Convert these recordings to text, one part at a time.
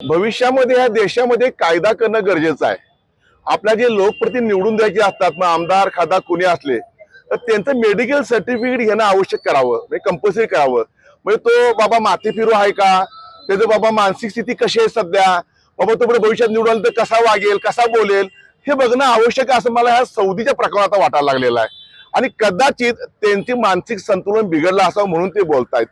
भविष्यामध्ये या देशामध्ये कायदा करणं गरजेचं आहे. आपल्या जे लोकप्रतिनिधी निवडून द्यायचे असतात मग आमदार खासदार कुणी असले तर त्यांचं मेडिकल सर्टिफिकेट घेणं आवश्यक करावं म्हणजे कंपल्सरी करावं. म्हणजे तो बाबा माती फिरू आहे का? त्याचं बाबा मानसिक स्थिती कशी आहे सध्या? बाबा तो पुढे भविष्यात निवडाल तर कसा वागेल कसा बोलेल? हे बघणं आवश्यक आहे असं मला ह्या सौदीच्या प्रकरणात आता वाटायला लागलेलं आहे. आणि कदाचित त्यांची मानसिक संतुलन बिघडलं असावं म्हणून ते बोलतायत.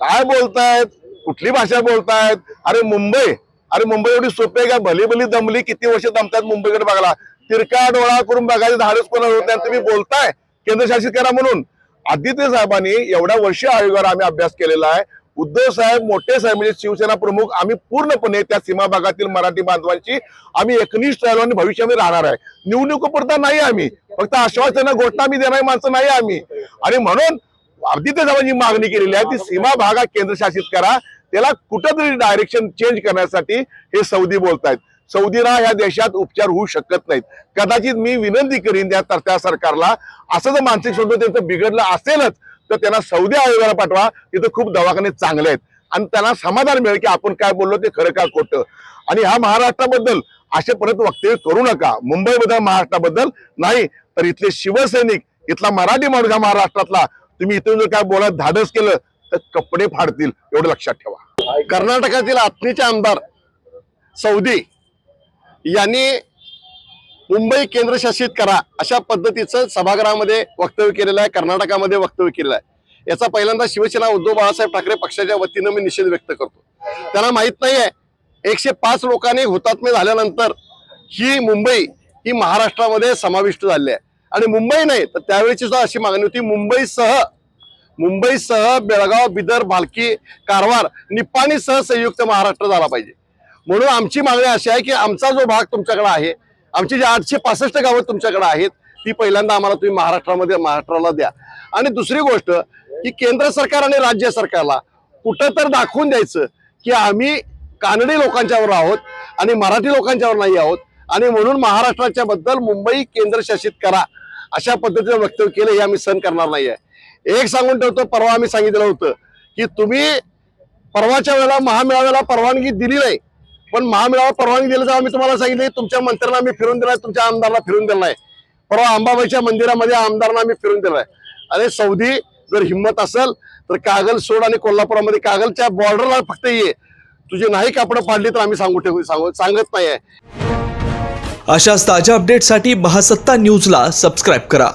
काय बोलतायत? कुठली भाषा बोलतायत? अरे मुंबई. अरे मुंबई एवढी सोपी आहे का? भली भली दमली किती वर्ष दमतात मुंबईकडे बघायला. तिरका डोळा करून बघायचं धाडस कोणा होत नाही. तुम्ही बोलताय. केंद्रशासित करा म्हणून. आदित्य साहेबांनी एवढ्या वर्ष आयोगावर आम्ही अभ्यास केलेला आहे. उद्धव साहेब मोठे साहेब म्हणजे शिवसेना प्रमुख आम्ही पूर्णपणे त्या सीमा भागातील मराठी बांधवांची आम्ही एकनिष्ठ राहिलो आणि भविष्यामध्ये राहणार आहे. निवडणुकीपुरता नाही आम्ही. फक्त आश्वासन घोषणा आम्ही देणारी माणसं नाही आम्ही. आणि म्हणून आदित्य साहेबांची मागणी केलेली आहे ती सीमा भागा केंद्रशासित करा. त्याला कुठंतरी डायरेक्शन चेंज करण्यासाठी हे सौदी बोलतायत. सौदीला ह्या देशात उपचार होऊ शकत नाहीत. कदाचित मी विनंती करीन त्या तर त्या सरकारला असं जर मानसिक स्वरूप त्यांचं बिघडलं असेलच तर त्यांना सौदी आयोगाला पाठवा. तिथं खूप दवाखाने चांगले आहेत. आणि त्यांना समाधान मिळेल की आपण काय बोललो ते खरं का खोटं. आणि ह्या महाराष्ट्राबद्दल असे परत वक्तव्य करू नका. मुंबईबद्दल महाराष्ट्राबद्दल नाही तर इथले शिवसैनिक इथला मराठी माणूस हा महाराष्ट्रातला तुम्ही इथून जर काय बोला धाडस केलं तर कपडे फाडतील. एवढं लक्षात ठेवा. कर्नाटकातील आत्मीचे आमदार सौदी यांनी मुंबई केंद्रशासित करा अशा पद्धतीचं सभागृहामध्ये वक्तव्य केलेलं आहे कर्नाटकामध्ये वक्तव्य केलेलं आहे. याचा पहिल्यांदा शिवसेना उद्धव बाळासाहेब ठाकरे पक्षाच्या वतीनं मी निषेध व्यक्त करतो. त्यांना माहीत नाही आहे एकशे पाच लोकांनी हुतात्मे झाल्यानंतर ही मुंबई ही महाराष्ट्रामध्ये समाविष्ट झाली आहे. आणि मुंबई नाही तर त्यावेळीची सुद्धा अशी मागणी होती मुंबईसह मुंबईसह बेळगाव बिदर भालकी कारवार निपाणीसह संयुक्त महाराष्ट्र झाला पाहिजे. म्हणून आमची मागणी अशी आहे की आमचा जो भाग तुमच्याकडे आहे आमची जी आठशे पासष्ट गावं तुमच्याकडे आहेत ती पहिल्यांदा आम्हाला तुम्ही महाराष्ट्रामध्ये महाराष्ट्राला द्या. आणि दुसरी गोष्ट की केंद्र सरकार आणि राज्य सरकारला कुठं तर दाखवून द्यायचं की आम्ही कानडी लोकांच्यावर आहोत आणि मराठी लोकांच्यावर नाही आहोत. आणि म्हणून महाराष्ट्राच्या बद्दल मुंबई केंद्रशासित करा अशा पद्धतीचं वक्तव्य केलं हे आम्ही सहन करणार नाही आहे. एक सांगून ठेवतो परवा आम्ही सांगितलं होतं की तुम्ही परवाच्या वेळेला महामेळाव्याला परवानगी दिली नाही. पण महामेळावा परवानगी दिली तर आम्ही तुम्हाला सांगितलं तुमच्या मंत्र्यांना आम्ही फिरून दिलाय तुमच्या आमदारला फिरून दिलाय परवा अंबाबाईच्या मंदिरामध्ये आमदारांना आम्ही फिरून दिलाय अरे सौदी जर हिंमत असेल तर कागल सोड आणि कोल्हापुरामध्ये कागलच्या बॉर्डरला फक्त ये. तुझी नाही कापडं पाडली तर आम्ही सांगू ठेवू सांगू सांगत नाही आहे अशाच ताज्या अपडेटसाठी महासत्ता न्यूजला सबस्क्राईब करा.